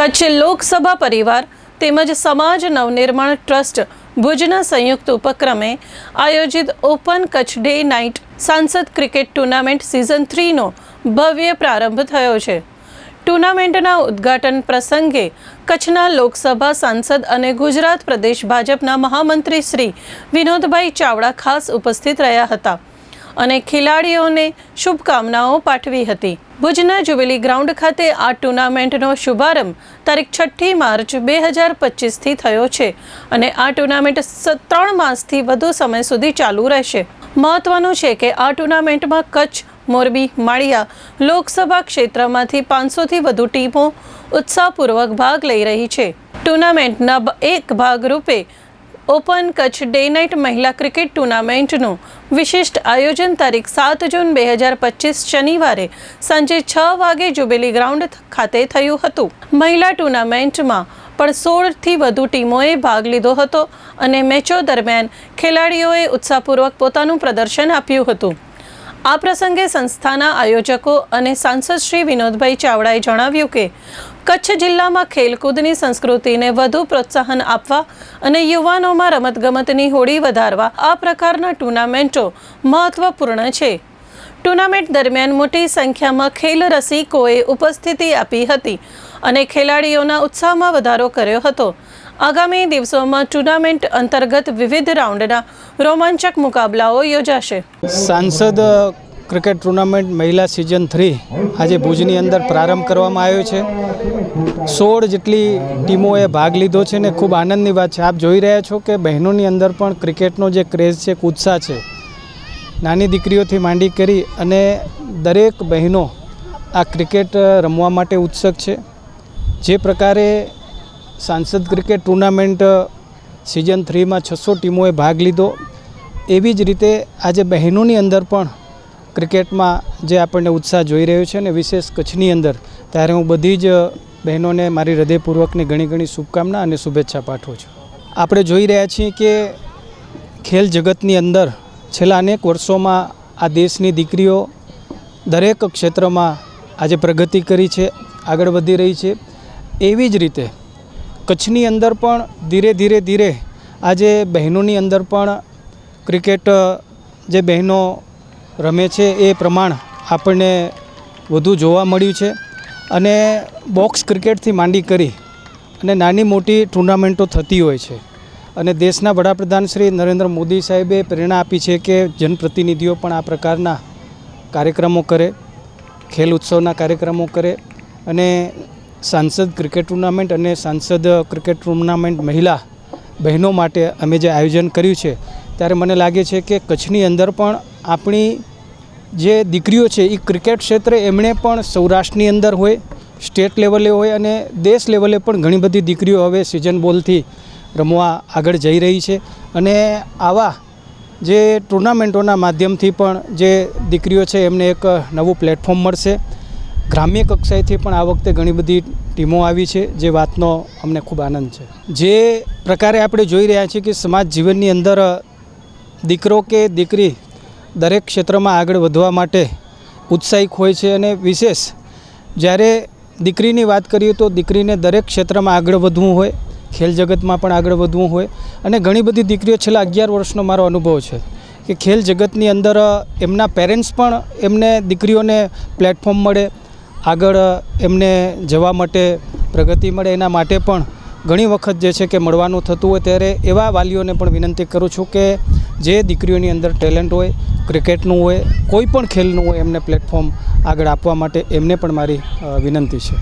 કચ્છ લોકસભા પરિવાર તેમજ સમાજ નવનિર્માણ ટ્રસ્ટ ભુજના સંયુક્ત ઉપક્રમે આયોજિત ઓપન કચ્છ ડે નાઇટ સાંસદ ક્રિકેટ ટુર્નામેન્ટ સિઝન થ્રીનો ભવ્ય પ્રારંભ થયો છે. ટુર્નામેન્ટના ઉદ્ઘાટન પ્રસંગે કચ્છના લોકસભા સાંસદ અને ગુજરાત પ્રદેશ ભાજપના મહામંત્રી શ્રી વિનોદભાઈ ચાવડા ખાસ ઉપસ્થિત રહ્યા હતા. અને ખેલાડીઓને શુભકામનાઓ પાઠવી હતી. ભુજના જુબિલી ગ્રાઉન્ડ ખાતે આ ટુર્નામેન્ટનો શુભારંભ તારીખ છઠ્ઠી માર્ચ બે હજાર પચીસથી થયો છે અને આ ટુર્નામેન્ટ ત્રણ માસથી વધુ સમય સુધી ચાલુ રહેશે. મહત્વનું છે કે આ ટુર્નામેન્ટમાં કચ્છ, મોરબી, માળિયા લોકસભા ક્ષેત્રમાંથી પાંચસોથી વધુ ટીમો ઉત્સાહપૂર્વક ભાગ લઈ રહી છે. ટુર્નામેન્ટના એક ભાગરૂપે ઓપન કચ્છ ડે નાઇટ મહિલા ક્રિકેટ ટુર્નામેન્ટનું વિશિષ્ટ આયોજન તારીખ સાત જૂન બે હજાર પચીસ શનિવારે સાંજે છ વાગે જુબેલી ગ્રાઉન્ડ ખાતે થયું હતું. મહિલા ટુર્નામેન્ટમાં પણ સોળથી વધુ ટીમોએ ભાગ લીધો હતો અને મેચો દરમિયાન ખેલાડીઓએ ઉત્સાહપૂર્વક પોતાનું પ્રદર્શન આપ્યું હતું. આ પ્રસંગે સંસ્થાના આયોજકો અને સાંસદ શ્રી વિનોદભાઈ ચાવડાએ જણાવ્યું કે કચ્છ જિલ્લામાં ખેલકૂદની સંસ્કૃતિને વધુ પ્રોત્સાહન આપવા અને યુવાનોમાં રમતગમતની હોડી વધારવા આ પ્રકારના ટુર્નામેન્ટો મહત્વપૂર્ણ છે. ટુર્નામેન્ટ દરમિયાન મોટી સંખ્યામાં ખેલ રસિકોએ ઉપસ્થિતિ આપી હતી અને ખેલાડીઓના ઉત્સાહમાં વધારો કર્યો હતો. આગામી દિવસોમાં ટુર્નામેન્ટ અંતર્ગત વિવિધ રાઉન્ડના રોમાંચક મુકાબલાઓ યોજાશે. સાંસદ ક્રિકેટ ટુર્નામેન્ટ મહિલા સિઝન થ્રી આજે ભુજની અંદર પ્રારંભ કરવામાં આવ્યો છે. સોળ જેટલી ટીમોએ ભાગ લીધો છે ને ખૂબ આનંદની વાત છે. આપ જોઈ રહ્યા છો કે બહેનોની અંદર પણ ક્રિકેટનો જે ક્રેઝ છે ઉત્સાહ છે. નાની દીકરીઓથી માંડી કરી અને દરેક બહેનો આ ક્રિકેટ રમવા માટે ઉત્સુક છે. જે પ્રકારે સાંસદ ક્રિકેટ ટુર્નામેન્ટ સિઝન થ્રીમાં છસો ટીમોએ ભાગ લીધો. એવી જ રીતે આજે બહેનોની અંદર પણ ક્રિકેટમાં જે આપણને ઉત્સાહ જોઈ રહ્યો છે ને વિશેષ કચ્છની અંદર, ત્યારે હું બધી જ બહેનોને મારી હૃદયપૂર્વકની ઘણી ઘણી શુભકામના અને શુભેચ્છા પાઠવું છું. આપણે જોઈ રહ્યા છીએ કે ખેલ જગતની અંદર છેલ્લા અનેક વર્ષોમાં આ દેશની દીકરીઓ દરેક ક્ષેત્રમાં આજે પ્રગતિ કરી છે, આગળ વધી રહી છે. એવી જ રીતે કચ્છની અંદર પણ ધીરે ધીરે ધીરે આજે બહેનોની અંદર પણ ક્રિકેટ જે બહેનો રમે છે એ પ્રમાણ આપણને વધુ જોવા મળ્યું છે. અને બોક્સ ક્રિકેટથી માંડી કરી અને નાની મોટી ટુર્નામેન્ટો થતી હોય છે. અને દેશના વડાપ્રધાન શ્રી નરેન્દ્ર મોદી સાહેબે પ્રેરણા આપી છે કે જનપ્રતિનિધિઓ પણ આ પ્રકારના કાર્યક્રમો કરે, ખેલ ઉત્સવના કાર્યક્રમો કરે અને સાંસદ ક્રિકેટ ટુર્નામેન્ટ અને સાંસદ ક્રિકેટ ટુર્નામેન્ટ મહિલા બહેનો માટે અમે જે આયોજન કર્યું છે, ત્યારે મને લાગે છે કે કચ્છની અંદર પણ આપણી જે દીકરીઓ છે એ ક્રિકેટ ક્ષેત્રે એમણે પણ સૌરાષ્ટ્રની અંદર હોય, સ્ટેટ લેવલે હોય અને દેશ લેવલે પણ ઘણી બધી દીકરીઓ હવે સિઝન બોલથી રમવા આગળ જઈ રહી છે. અને આવા જે ટુર્નામેન્ટોના માધ્યમથી પણ જે દીકરીઓ છે, એમને એક નવું પ્લેટફોર્મ મળશે. ગ્રામ્ય કક્ષાએથી પણ આ વખતે ઘણી બધી ટીમો આવી છે, જે વાતનો અમને ખૂબ આનંદ છે. જે પ્રકારે આપણે જોઈ રહ્યા છીએ કે સમાજ જીવનની અંદર દીકરો કે દીકરી દરેક ક્ષેત્રમાં આગળ વધવા માટે ઉત્સાહિક હોય છે અને વિશેષ જ્યારે દીકરીની વાત કરીએ તો દીકરીને દરેક ક્ષેત્રમાં આગળ વધવું હોય, ખેલ જગતમાં પણ આગળ વધવું હોય અને ઘણી બધી દીકરીઓ છેલ્લા અગિયાર વર્ષનો મારો અનુભવ છે કે ખેલ જગતની અંદર એમના પેરેન્ટ્સ પણ એમને દીકરીઓને પ્લેટફોર્મ મળે, આગળ એમને જવા માટે પ્રગતિ મળે, એના માટે પણ ઘણી વખત જે છે કે મળવાનું થતું હોય ત્યારે એવા વાલીઓને પણ વિનંતી કરું છું કે જે દીકરીઓની અંદર ટેલેન્ટ હોય ક્રિકેટનું હોય, કોઈ પણ ખેલનું હોય, એમને પ્લેટફોર્મ આગળ આપવા માટે એમને પણ મારી વિનંતી છે.